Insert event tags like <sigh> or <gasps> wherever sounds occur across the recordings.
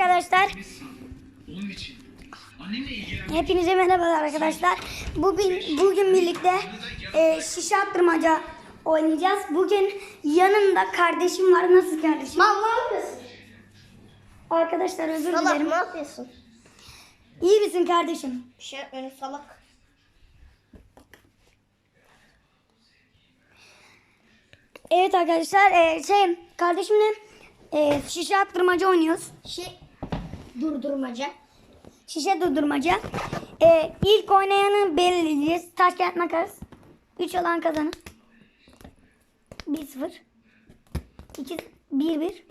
Arkadaşlar hepinize merhabalar arkadaşlar. Bugün bugün birlikte e, şişe attırmaca oynayacağız. Bugün yanımda kardeşim var. Nasıl kardeşim? Mal ne yapıyorsun? Arkadaşlar özür Salak dilerim. ne yapıyorsun? İyi misin kardeşim? Bir şey yapmıyorum salak. Evet arkadaşlar e, şey kardeşimle e, şişe attırmaca oynuyoruz. Şey durdurmaca. Şişe durdurmaca. E, ilk oynayanı belirleyeceğiz. Taş kağıt makas. 3 olan kazanır. 1-0. 2 1 1.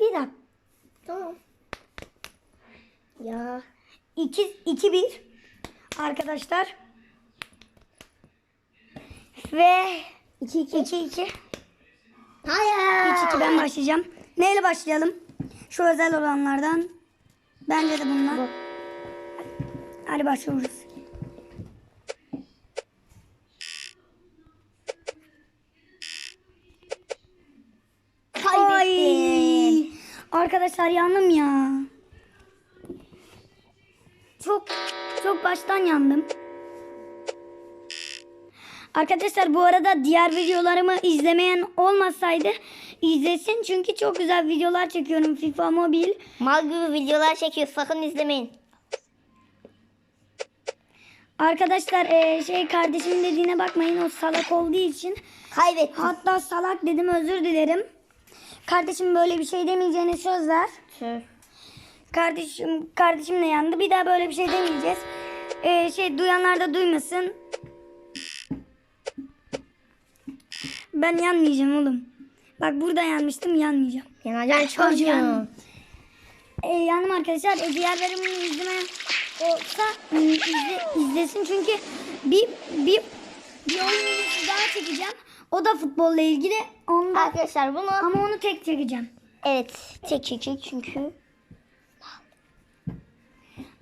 Bir dakika. Tamam. Ya 2 2 1. Arkadaşlar. Ve 2 2 2 2. hayır. 3 2 ben başlayacağım. Neyle başlayalım? Şu özel olanlardan. Bence de bunlar. Hadi başlıyoruz. Kaybettin. Ay. Arkadaşlar yandım ya. Çok çok baştan yandım. Arkadaşlar bu arada diğer videolarımı izlemeyen olmasaydı izlesin çünkü çok güzel videolar çekiyorum FIFA Mobil. Mal gibi videolar çekiyor sakın izlemeyin. Arkadaşlar eee, şey kardeşimin dediğine bakmayın o salak olduğu için. Kaybettin. Hatta salak dedim özür dilerim. Kardeşim böyle bir şey demeyeceğini söz ver. Tüh. Kardeşim kardeşim de yandı. Bir daha böyle bir şey demeyeceğiz. Ee, şey duyanlar da duymasın. Ben yanmayacağım oğlum. Bak burada yanmıştım yanmayacağım. Yanacaksın <laughs> çocuğum. Ee, yandım arkadaşlar. Ee, diğer bölümünü izlemeyen olsa ım, izle, izlesin çünkü bir bir bir oyun videosu daha çekeceğim. O da futbolla ilgili. Onda, Arkadaşlar bunu ama onu tek çekeceğim. evet tek çekecek çünkü.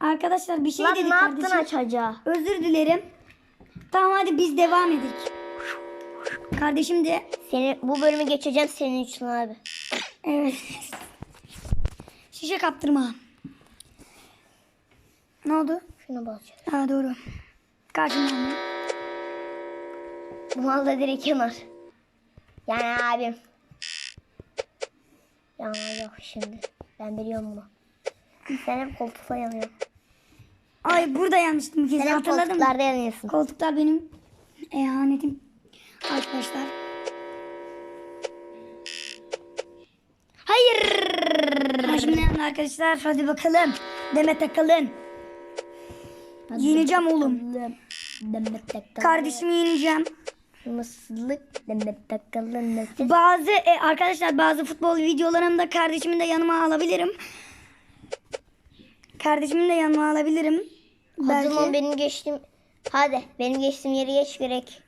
Arkadaşlar bir şey Lan ne yaptın kardeşim. açacağı? Özür dilerim. Tamam hadi biz devam edelim. Kardeşim de Seni bu bölümü geçeceğim senin için abi. evet. Şişe kaptırma. Ne oldu? Şuna basacağız. Ha doğru. Karşımdan? Bu mal da direkt yanar. Yani abim. Yanar yok şimdi. Ben biliyorum bunu. Sen hep koltukta yanıyorsun. Ay burada yanmıştım bir kez Sen hep hatırladın mı? koltuklarda yanıyorsun. Koltuklar benim ehanetim. Arkadaşlar. Hayır. Yandı arkadaşlar. Hadi bakalım. Demet Akalın. Yeneceğim oğlum. Demet takalın. Kardeşimi yeneceğim. Mıslık demet takalın nefes. Bazı e, arkadaşlar bazı futbol videolarımda kardeşimi de yanıma alabilirim. Kardeşimi de yanıma alabilirim. O Belki zaman benim geçtiğim... Hadi benim geçtiğim yeri geç gerek.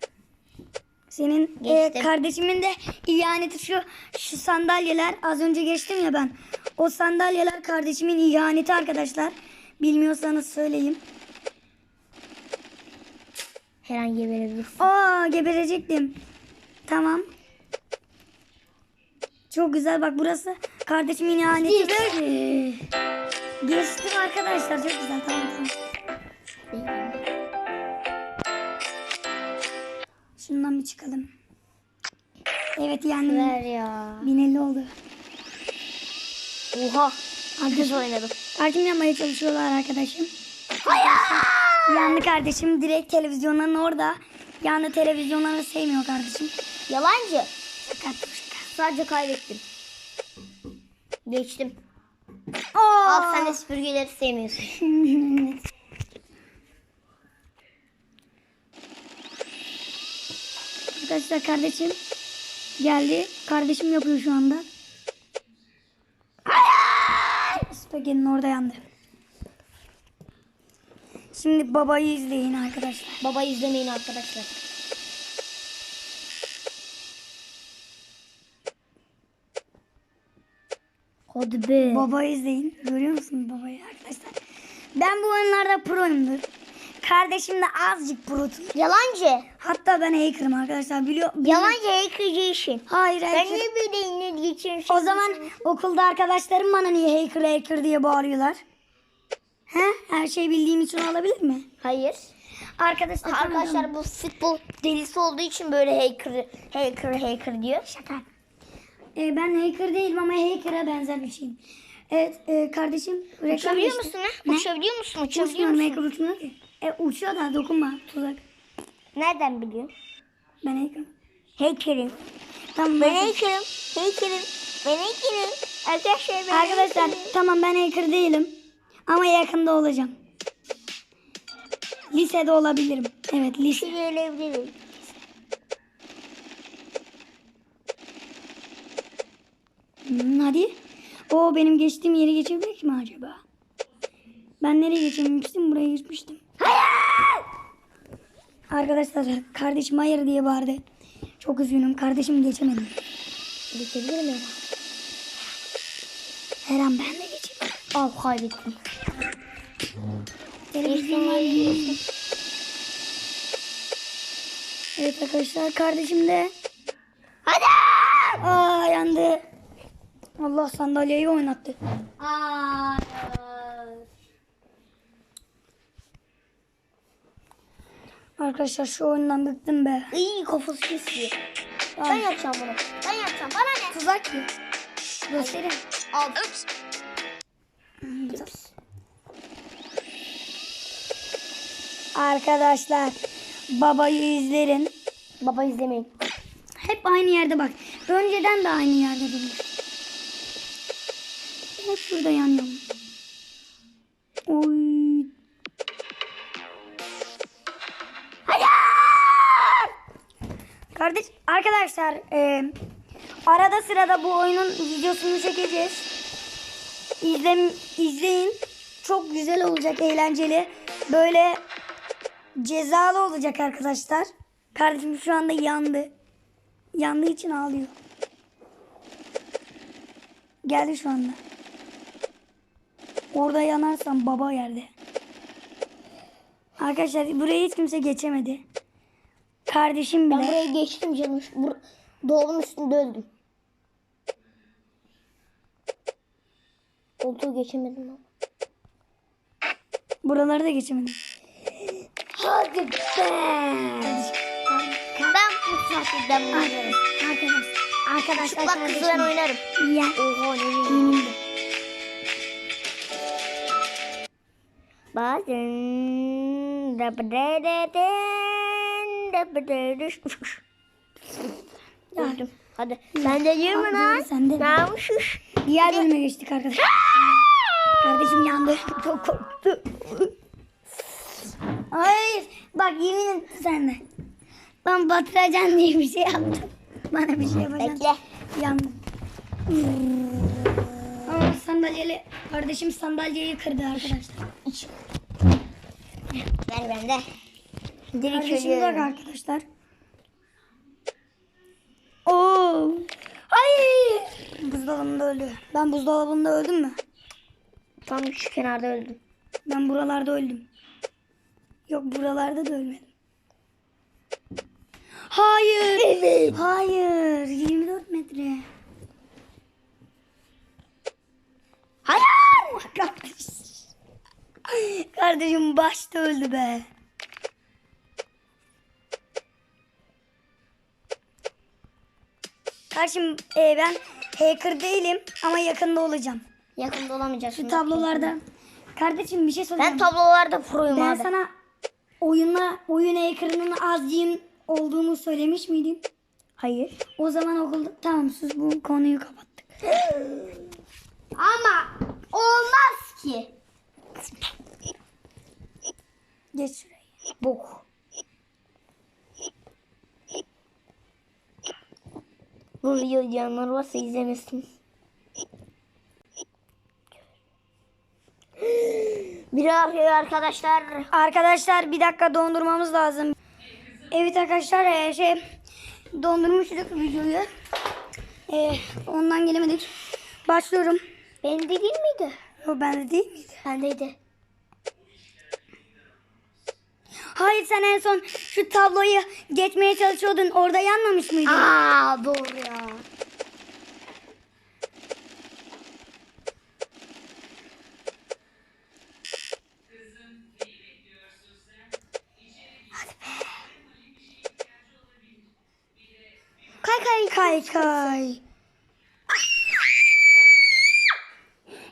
Senin e, Geçtim. kardeşimin de ihaneti şu şu sandalyeler az önce geçtim ya ben. O sandalyeler kardeşimin ihaneti arkadaşlar. Bilmiyorsanız söyleyeyim. Her an geberebilirsin. Aa geberecektim. Tamam. Çok güzel bak burası kardeşimin ihaneti ve geçtim arkadaşlar çok güzel tamam tamam. Şundan bir çıkalım. Evet yendim. Ver ya. 1050 oldu. Oha. Arkadaş oynadım. Kardeşim yapmaya çalışıyorlar arkadaşım. Yandı kardeşim direkt televizyonların orada. Yandı televizyonları sevmiyor kardeşim. Yalancı. Şaka. Sadece kaybettim. Geçtim. Aa! Al sen de süpürgeleri sevmiyorsun. <laughs> Arkadaşlar kardeşim geldi. Kardeşim yapıyor şu anda. Spagettinin orada yandı. Şimdi babayı izleyin arkadaşlar. Baba izlemeyin arkadaşlar. Hadi be. Babayı izleyin. Görüyor musunuz babayı arkadaşlar? Ben bu oyunlarda proyumdur. Kardeşim de azıcık brutum. Yalancı. Hatta ben hacker'ım arkadaşlar biliyor. Yalancı hackerci işin. Hayır Ben hacker. niye böyle ne geçiyorsun? O zaman okulda arkadaşlarım bana niye hacker hacker diye bağırıyorlar? He? Her şeyi bildiğim için olabilir mi? Hayır. Arkadaşlar Arkadaşlar bu futbol delisi olduğu için böyle hacker hacker hacker diyor. Şaka. Ee, ben hacker değilim ama hacker'a benzer bir şeyim. Evet e, kardeşim. reklam Uçabiliyor geçti. musun? Ne? Uçabiliyor musun? Uçabiliyor Uçmuyorum musun? hacker uçmuyor ki. E, uçuyor da dokunma tuzak. Nereden biliyorsun? Ben hacker. Hacker'im. Tamam Ben hacker'im. Hacker'im. Ben hacker'im. Arkadaşlar ben Arkadaşlar hacker'im. tamam ben hacker değilim. Ama yakında olacağım. Lisede olabilirim. Evet lise. Gelebilirim. Hmm, hadi. O benim geçtiğim yeri geçebilir mi acaba? Ben nereye geçememiştim? Buraya geçmiştim. Arkadaşlar kardeşim hayır diye bağırdı. Çok üzgünüm. Kardeşim geçemedim. Geçebilir miyim? Her an ben de geçeyim. Al kaybettim. Televizyon var. Evet arkadaşlar kardeşim de. Hadi! Aa yandı. Allah sandalyeyi oynattı. Hayır. Arkadaşlar şu oyundan bıktım be. İyi kafası kesiyor. Ben yapacağım bunu. Ben yapacağım. Bana ne? Tuzak ki. Gösterin. Al. Arkadaşlar babayı izlerin. Baba izlemeyin. Hep aynı yerde bak. Önceden de aynı yerde durmuş. Hep şurada yanıyorum. Oy. Arkadaşlar e, arada sırada bu oyunun videosunu çekeceğiz. İzle, izleyin. Çok güzel olacak, eğlenceli. Böyle cezalı olacak arkadaşlar. Kardeşim şu anda yandı. Yandığı için ağlıyor. Geldi şu anda. Orada yanarsam baba yerde. Arkadaşlar buraya hiç kimse geçemedi. Kardeşim Ben bile. buraya geçtim canım. Bur Doğumun üstünde öldüm. Koltuğu geçemedim ama. Buraları da geçemedim. Hadi be. Ben bu saatte oynarım. Arkadaşlar. Arkadaşlar Çıplak ben kardeşim. oynarım. Ya. Oha ne bileyim. Bazen dabrededen <laughs> Öldüm. Hadi. Sen de Hadi, lan? sen de. Ne yapmışız? Diğer bölüme geçtik arkadaşlar. Kardeşim yandı. Çok korktu. Hayır. Bak yemin etti sen de. Ben batıracaksın diye bir şey yaptım. Bana bir şey yapacaksın. Bekle. Yandım. Ama sandalyeli kardeşim sandalyeyi kırdı arkadaşlar. Ver bende. Direkt Kardeşim bak arkadaşlar. Oo. Hayır. Buzdolabında öldü. Ben buzdolabında öldüm mü? Tam şu kenarda öldüm. Ben buralarda öldüm. Yok buralarda da ölmedim. Hayır. Evet. Hayır. 24 metre. Hayır. Kardeşim. Kardeşim başta öldü be. Kardeşim e, ben hacker değilim ama yakında olacağım. Yakında olamayacağız. Şu tablolarda. Kardeşim bir şey söyleyeceğim. Ben tablolarda proyum Ben abi. sana oyunla oyun hacker'ının azcıyım olduğunu söylemiş miydim? Hayır. O zaman okulda tamam sus bu konuyu kapattık. <gasps> Ama olmaz ki. Geç şuraya. Bok. Bu video izleyenler varsa izlemesin. Biri arıyor arkadaşlar. Arkadaşlar bir dakika dondurmamız lazım. Evet arkadaşlar e, şey dondurmuştuk videoyu. E, ondan gelemedik. Başlıyorum. Benim de değil miydi? Yo bende değil miydi? Bendeydi. Hayır sen en son şu tabloyu geçmeye çalışıyordun. Orada yanmamış mıydın? Aa doğru ya. Kay kay kay kay.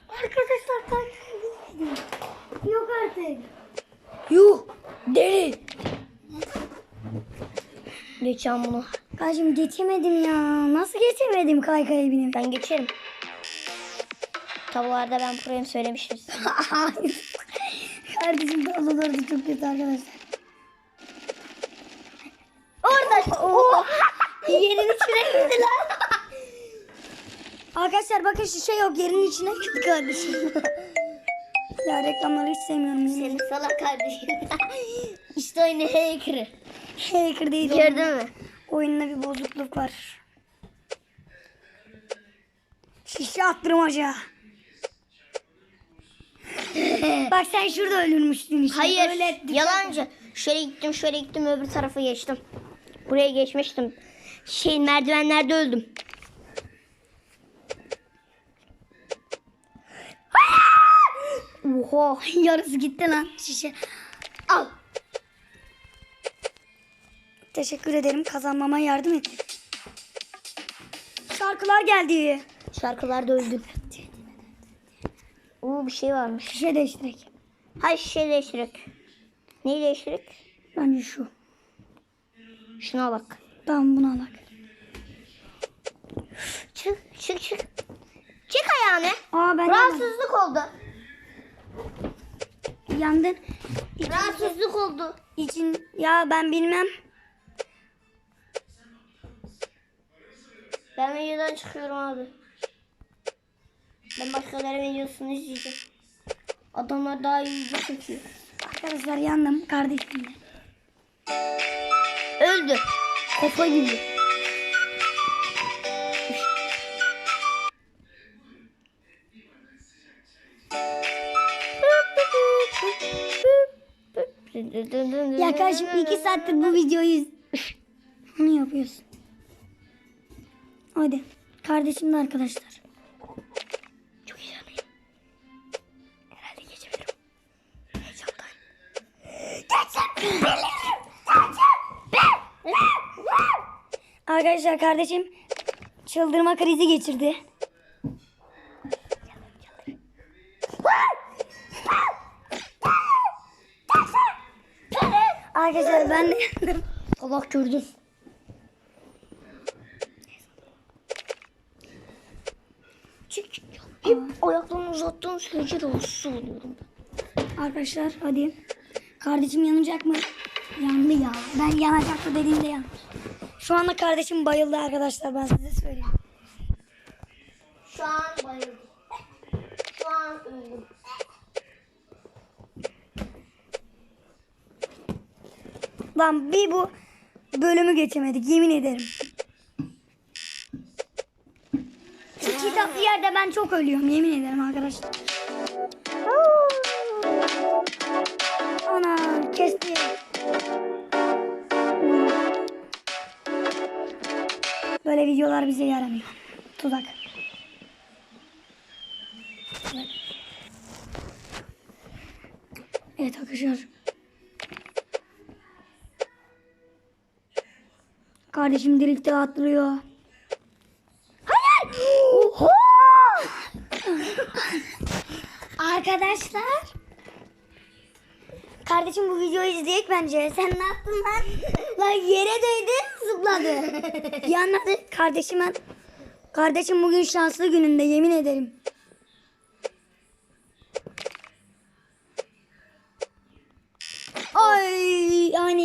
Arkadaşlar kay kay. Yok artık. Geçeceğim bunu. Kardeşim geçemedim ya. Nasıl geçemedim kaykaya binip? Ben geçerim. Tablolarda ben projem söylemiştim. <laughs> Kardeşim tabloları da çok kötü arkadaşlar. Orada. Oh. Yerin içine girdiler. Arkadaşlar bakın şişe yok yerin içine girdi kardeşim. <laughs> ya reklamları hiç sevmiyorum. Senin salak kardeşim. <laughs> işte oyunu hacker. Hacker değil. Gördün mü? Oyunda bir bozukluk var. Şişe attırmaca. <laughs> Bak sen şurada ölürmüştün işte. Hayır. Öyle yalancı. Şöyle gittim şöyle gittim öbür tarafa geçtim. Buraya geçmiştim. Şey merdivenlerde öldüm. Oha <laughs> yarısı gitti lan şişe. Al. Teşekkür ederim kazanmama yardım et. Şarkılar geldi. Şarkılarda öldüm. Oo bir şey varmış. Şişe değiştirek. Hay şişe değiştirek. Neyi değiştirek? Bence şu. Şuna bak. Tamam bunu alak. Çık çık çık. Çık ayağını. Aa ben Rahatsızlık oldu. Yandın. Rahatsızlık oldu. İçin ya ben bilmem. Ben videodan çıkıyorum abi. Ben başkaları videosunu izleyeceğim. Adamlar daha iyi video çekiyor. Arkadaşlar yandım kardeşimle. Öldü. Kafa gibi. Ya kardeşim iki saattir bu videoyu <laughs> Bunu yapıyorsun. Hadi. Kardeşimle arkadaşlar. Çok heyecanlıyım. Herhalde geçebilirim. Heyecandan. Arkadaşlar kardeşim çıldırma krizi geçirdi. Arkadaşlar ben de yandım. Allah gördüm. Çık. Hep ayaklarını uzattığın sürece rahatsız oluyorum. Arkadaşlar hadi. Kardeşim yanacak mı? Yandı ya. Ben yanacaktı dediğimde yandı. Şu anda kardeşim bayıldı arkadaşlar ben size söyleyeyim. Şu an bayıldım. Şu an öldüm. Lan bir bu bölümü geçemedik yemin ederim. Kitaplı yerde ben çok ölüyorum yemin ederim arkadaşlar. Ana kesti. Böyle videolar bize yaramıyor. Tuzak. Evet arkadaşlar. Kardeşim drift'e atlıyor. Hayır! Oha! Arkadaşlar. Kardeşim bu videoyu izleyek bence. Sen ne yaptın lan? lan yere değdi zıpladı. Yanladı. Kardeşim ben. Kardeşim bugün şanslı gününde yemin ederim.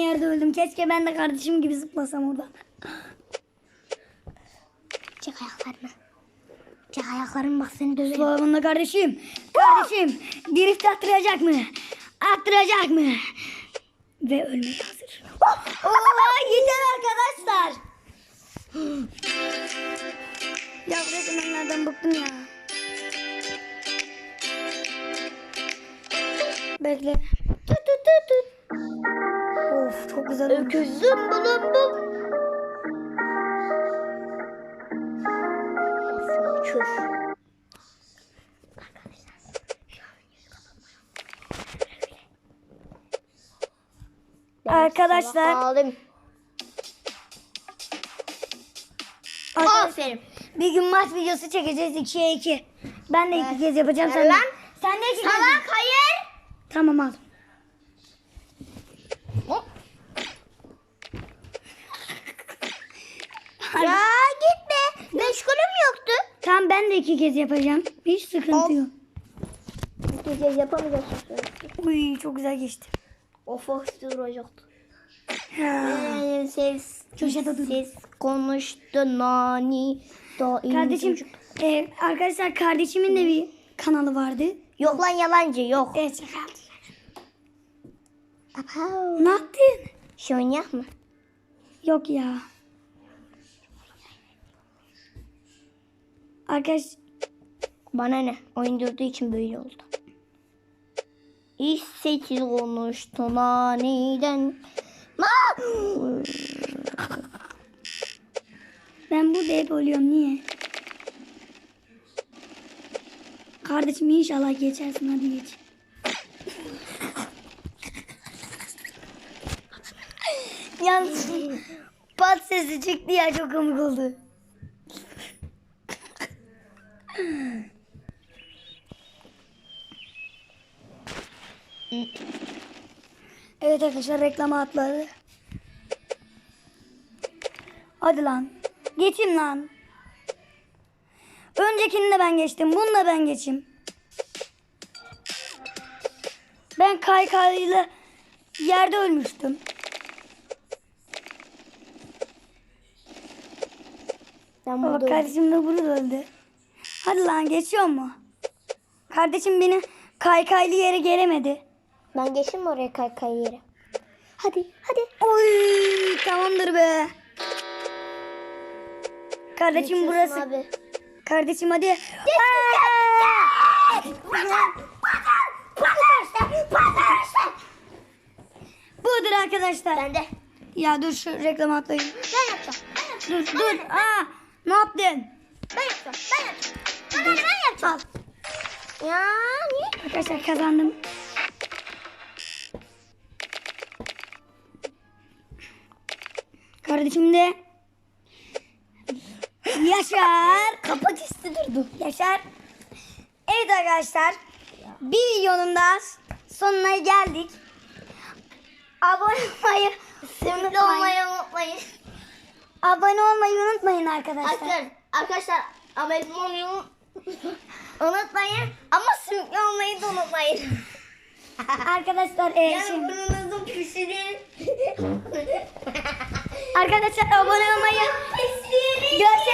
Yerde öldüm. Keşke ben de kardeşim gibi zıplasam orada. Çek ayaklarını. Çek ayaklarını bak seni döverim. Slavında kardeşim. Kardeşim drift attıracak mı? Attıracak mı? Ve ölmeye hazır. Oha yeter arkadaşlar. <gasps> ya bu resimlerden bıktım ya. Bekle. Tut tut tut tut. Güzel olmuş. Öküzüm bulundum. Çöz. Arkadaşlar. Alayım. Arkadaşlar, Aferin. Bir gün maç videosu çekeceğiz 2'ye 2. Ben de iki Evet. kez yapacağım. Sen Evet de, lan. sen de iki kez. Salak hayır. Tamam al. Ben de iki kez yapacağım. Hiç sıkıntı yok. Gece yapamayacaksın. Uy çok güzel geçti. Of of duracaktı. Benim ses, Köşede dur. ses konuştu nani. Da Kardeşim, e, arkadaşlar kardeşimin de bir kanalı vardı. Yok lan yalancı yok. Evet şaka. Ne yaptın? Şey oynayak mı? Yok ya. Arkadaş Bana ne? Oyun durduğu için böyle oldu. İş sessiz konuştu naniden. Ma- ben burada hep ölüyorum niye? Kardeşim inşallah geçersin hadi geç. Yalnız pat sesi çıktı ya çok komik oldu. Evet arkadaşlar reklama atladı. Hadi lan. Geçin lan. Öncekini de ben geçtim. Bunu da ben geçeyim. Ben kaykayla yerde ölmüştüm. Ben Baba kardeşim de burada öldü. Hadi lan geçiyor mu? Kardeşim beni kaykaylı yere gelemedi. Ben geçeyim mi oraya kay kay yere? Hadi hadi. Oy tamamdır be. Kardeşim Geçiyorsun burası. Abi. Kardeşim hadi. Budur arkadaşlar. Ben de. Ya dur şu reklamı atlayayım. Ben yapacağım. Ben yapacağım. Dur dur. Aa, ne yaptın? Ben yapacağım. Ben yapacağım. Ben, ben, ben yapacağım. Ya niye? Arkadaşlar kazandım. Kardeşim de Yaşar. Kapak üstü durdu. Yaşar. Evet arkadaşlar. Bir videonun da sonuna geldik. Abone olmayı unutmayın. olmayı unutmayın. Abone olmayı unutmayın arkadaşlar. Arkadaşlar, arkadaşlar abone olmayı unutmayın. Ama simli olmayı da unutmayın. Arkadaşlar e, şimdi- <laughs> arkadaşlar abone olmayı.